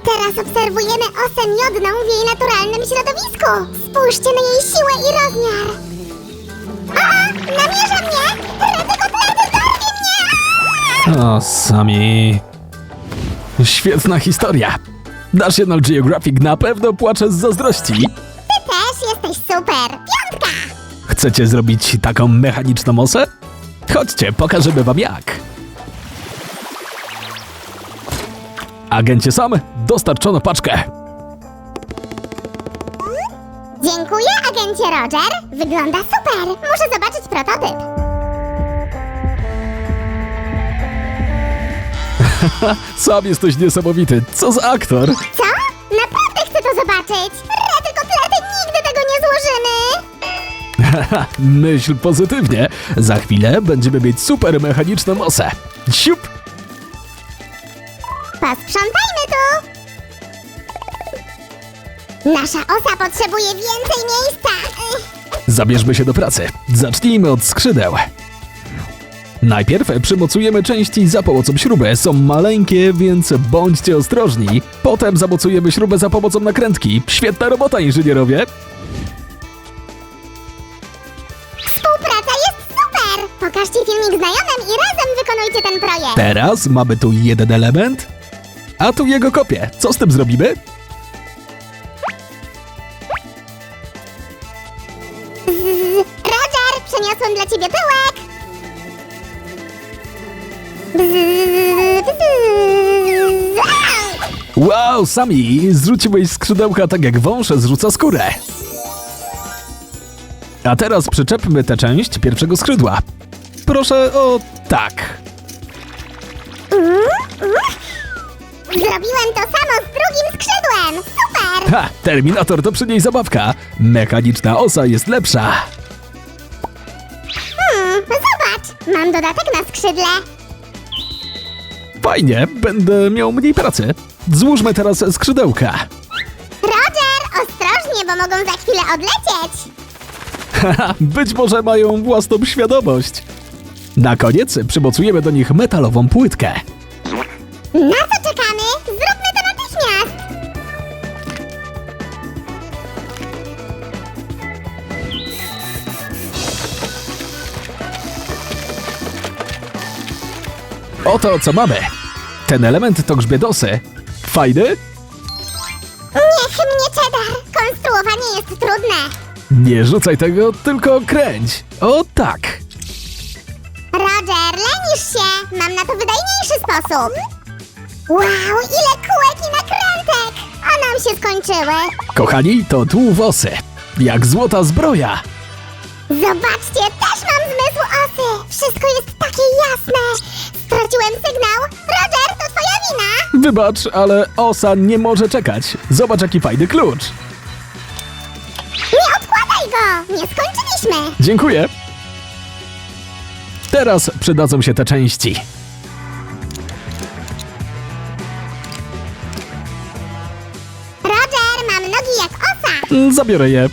teraz obserwujemy osę miodną w jej naturalnym środowisku. Spójrzcie na jej siłę i rozmiar. A, namierza mnie! Rety kotlety, dorwie mnie! O, sami. Świetna historia. National Geographic na pewno płacze z zazdrości. Ty też jesteś super! Piątka! Chcecie zrobić taką mechaniczną osę? Chodźcie, pokażemy wam jak. Agencie Sam, dostarczono paczkę. Dziękuję, agencie Roger. Wygląda super. Muszę zobaczyć prototyp. Sam jesteś niesamowity. Co za aktor? Co? Naprawdę chcę to zobaczyć. Rety kotlety, nigdy tego nie złożymy. Myśl pozytywnie. Za chwilę będziemy mieć super mechaniczną osę. Siup! Posprzątajmy tu. Nasza osa potrzebuje więcej miejsca. Zabierzmy się do pracy. Zacznijmy od skrzydeł. Najpierw przymocujemy części za pomocą śruby. Są maleńkie, więc bądźcie ostrożni. Potem zamocujemy śrubę za pomocą nakrętki. Świetna robota, inżynierowie! Współpraca jest super. Pokażcie filmik znajomym i razem wykonujcie ten projekt. Teraz mamy tu jeden element, a tu jego kopię. Co z tym zrobimy? Roger, przeniosłem dla ciebie pyłek. Wow, Sami, zrzuciłeś skrzydełka tak jak wąż zrzuca skórę. A teraz przyczepmy tę część pierwszego skrzydła. Proszę o tak. Zrobiłem to samo z drugim skrzydłem. Super. Ha, Terminator to przy niej zabawka. Mechaniczna osa jest lepsza. Hmm, zobacz, mam dodatek na skrzydle. Fajnie, będę miał mniej pracy. Złóżmy teraz skrzydełka. Roger, ostrożnie, bo mogą za chwilę odlecieć. Haha, Być może mają własną świadomość. Na koniec przymocujemy do nich metalową płytkę. Na co czekamy? Oto co mamy. Ten element to grzbietosy. Fajny? Niech mnie cheddar. Konstruowanie jest trudne. Nie rzucaj tego, tylko kręć. O tak. Roger, lenisz się. Mam na to wydajniejszy sposób. Wow, ile kółek i nakrętek. A nam się skończyły. Kochani, to tłówosy. Jak złota zbroja. Zobaczcie, też mam zmysł osy. Wszystko jest takie jasne. Straciłem sygnał. Roger, to twoja wina. Wybacz, ale osa nie może czekać. Zobacz jaki fajny klucz. Nie odkładaj go. Nie skończyliśmy. Dziękuję. Teraz przydadzą się te części. Roger, mam nogi jak osa. Zabiorę je.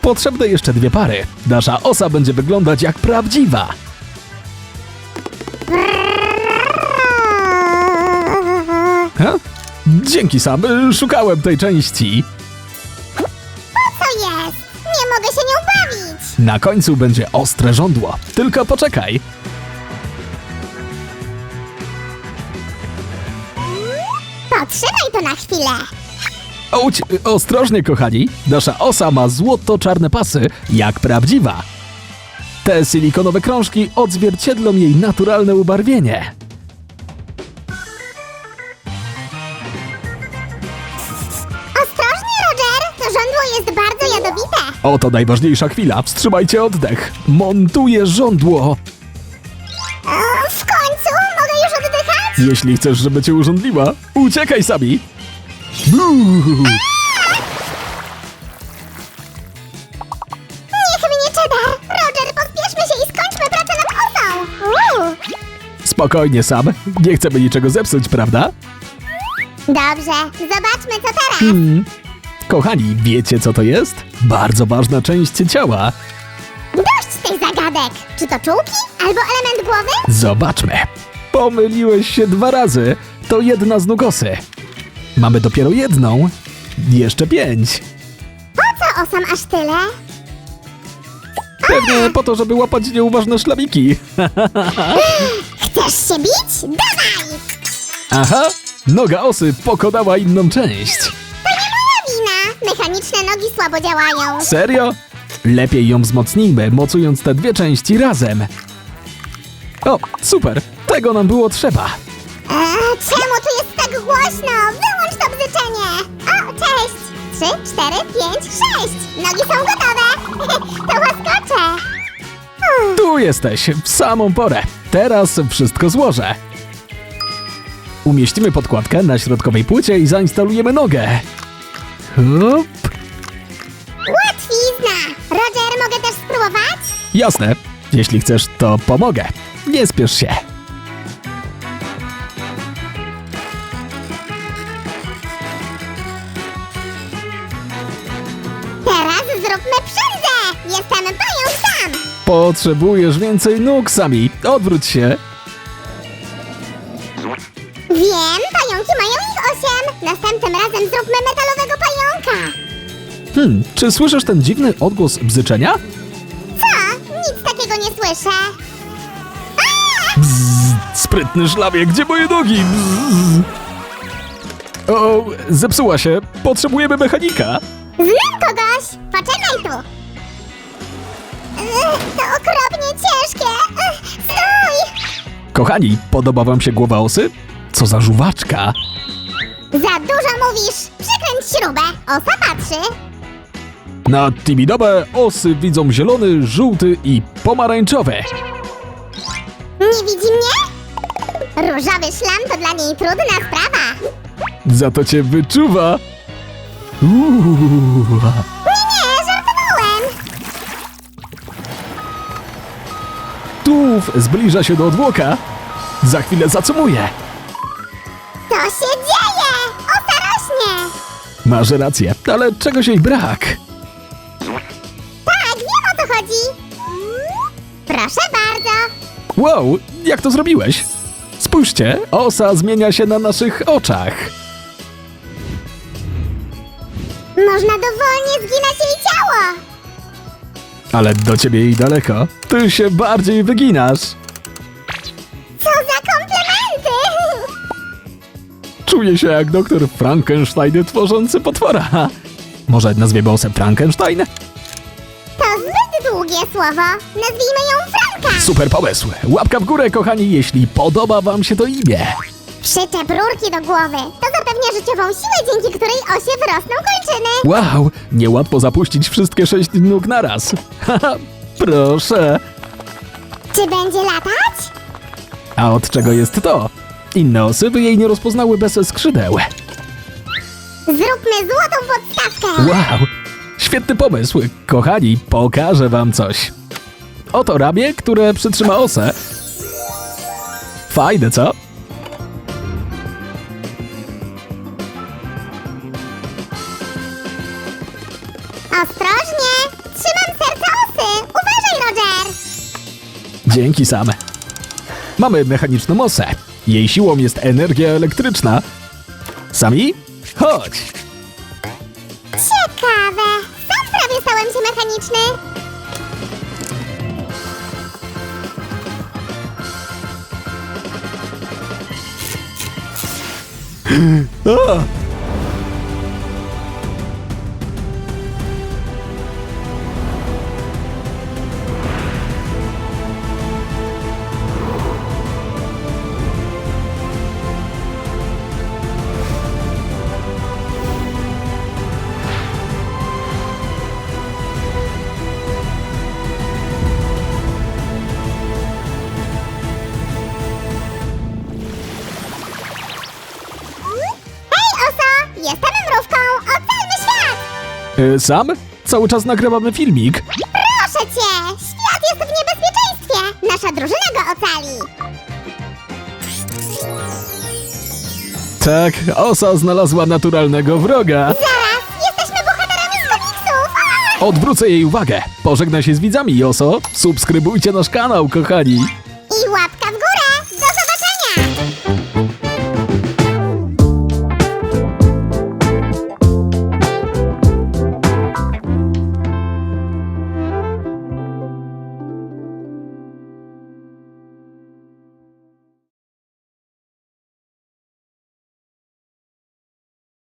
Potrzebne jeszcze dwie pary. Nasza osa będzie wyglądać jak prawdziwa. Dzięki sam, szukałem tej części. Co jest? Nie mogę się nią bawić. Na końcu będzie ostre żądło. Tylko poczekaj. Potrzymaj to na chwilę. Ouć, ostrożnie kochani. Nasza osa ma złoto-czarne pasy, jak prawdziwa. Te silikonowe krążki odzwierciedlą jej naturalne ubarwienie. Oto najważniejsza chwila. Wstrzymajcie oddech. Montuję żądło. O, w końcu mogę już oddychać? Jeśli chcesz, żeby cię urządliła, uciekaj sami. Buuu. Niech mnie cheddar. Roger, pospieszmy się i skończmy pracę nad. Uuu. Spokojnie, Sam. Nie chcemy niczego zepsuć, prawda? Dobrze, zobaczmy co teraz. Hmm. Kochani, wiecie co to jest? Bardzo ważna część ciała. Dość tych zagadek. Czy to czułki albo element głowy? Zobaczmy. Pomyliłeś się dwa razy. To jedna z nóg osy. Mamy dopiero jedną. Jeszcze pięć. Po co osam aż tyle? Pewnie po to, żeby łapać nieuważne szlamiki. Chcesz się bić? Dawaj! Aha, noga osy pokonała inną część. Mechaniczne nogi słabo działają. Serio? Lepiej ją wzmocnijmy, mocując te dwie części razem. O, super, tego nam było trzeba. Eee, czemu tu jest tak głośno? Wyłącz to bzyczenie! O, cześć! Trzy, cztery, pięć, sześć! Nogi są gotowe! to łaskocze! Tu jesteś, w samą porę. Teraz wszystko złożę. Umieścimy podkładkę na środkowej płycie i zainstalujemy nogę. Hop. łatwizna! Roger, mogę też spróbować? Jasne, jeśli chcesz, to pomogę. Nie spiesz się. Teraz zróbmy przędzę! Jestem pająk sam! Potrzebujesz więcej nóg, Sami. Odwróć się. Wiem, pająki mają ich osiem! Następnym razem zróbmy metalowego pająka! Hmm, czy słyszysz ten dziwny odgłos bzyczenia? Co? Nic takiego nie słyszę! A! Sprytny szlamie, gdzie moje nogi? Bzz. O, zepsuła się. Potrzebujemy mechanika. Znam kogoś! Poczekaj tu! Ech, To okropnie ciężkie! Ech, Stój! Kochani, podoba wam się głowa osy? Co za żuwaczka. Za dużo mówisz! Przykręć śrubę! Osa patrzy! Na Timidobe osy widzą zielony, żółty i pomarańczowy. Nie widzi mnie? Różowy szlam to dla niej trudna sprawa! Za to cię wyczuwa. Uuu. Nie, nie, żartowałem! Tułów zbliża się do odwłoka. Za chwilę zacumuje. Co się dzieje? Masz rację, ale czegoś jej brak. Tak, wiem o co chodzi! Proszę bardzo! Wow, jak to zrobiłeś? Spójrzcie, osa zmienia się na naszych oczach. Można dowolnie zginać jej ciało! Ale do ciebie i daleko. Ty się bardziej wyginasz. Czuję się jak doktor Frankenstein tworzący potwora. Może nazwiemy osę Frankenstein? To zbyt długie słowo. Nazwijmy ją Franka. Super pomysł. Łapka w górę, kochani, jeśli podoba wam się to imię. Przyczep rurki do głowy. To zapewnia życiową siłę, dzięki której osie wyrosną kończyny. Wow, niełatwo zapuścić wszystkie sześć nóg naraz. Haha, proszę. Czy będzie latać? A od czego jest to? Inne osy by jej nie rozpoznały bez skrzydeł. Zróbmy złotą podstawkę. Wow, świetny pomysł. Kochani, pokażę wam coś. Oto ramię, które przytrzyma osę. Fajne, co? Ostrożnie. Trzymam serce osy. Uważaj, Roger. Dzięki sam. Mamy mechaniczną osę. Jej siłą jest energia elektryczna. Sami? Chodź. Ciekawe. Sam prawie stałem się mechaniczny. O! Y, Sam? Cały czas nagrywamy filmik. Proszę cię. Świat jest w niebezpieczeństwie. Nasza drużyna go ocali. Tak, osa znalazła naturalnego wroga. Zaraz. Jesteśmy bohaterami z komiksów. Odwrócę jej uwagę. Pożegnaj się z widzami, Joso. Subskrybujcie nasz kanał, kochani.